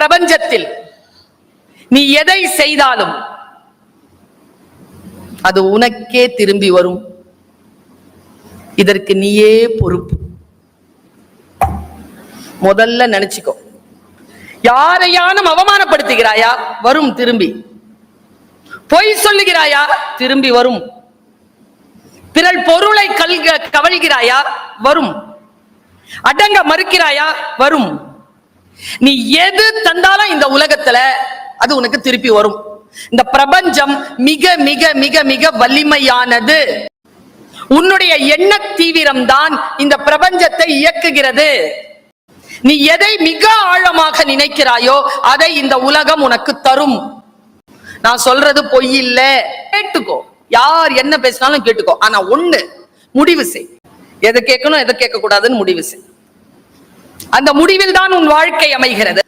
பிரபஞ்சத்தில் நீ எதை செய்தாலும் அது உனக்கே திரும்பி வரும். இதற்கு நீயே பொறுப்பு. முதல்ல நினைச்சுக்கோ. யாரையானும் அவமானப்படுத்துகிறாயா? வரும் திரும்பி. பொய் சொல்லுகிறாயா? திரும்பி வரும். பிறல் பொருளை கல்க கவழ்கிறாயா? வரும். அடங்க மறுக்கிறாயா? வரும். நீ எது தந்தாலும் இந்த உலகத்துல அது உனக்கு திருப்பி வரும். இந்த பிரபஞ்சம் மிக மிக மிக மிக வலிமையானது. உன்னுடைய எண்ண தீவிரம் தான் இந்த பிரபஞ்சத்தை இயக்குகிறது. நீ எதை மிக ஆழமாக நினைக்கிறாயோ அதை இந்த உலகம் உனக்கு தரும். நான் சொல்றது பொய் இல்ல. கேட்டுக்கோ. யார் என்ன பேசினாலும் கேட்டுக்கோ. ஆனா ஒண்ணு முடிவு செய். எதை கேட்கணும் எதை கேட்க கூடாதுன்னு முடிவு செய். அந்த முடிவில் தான் உன் வாழ்க்கை அமைகிறது.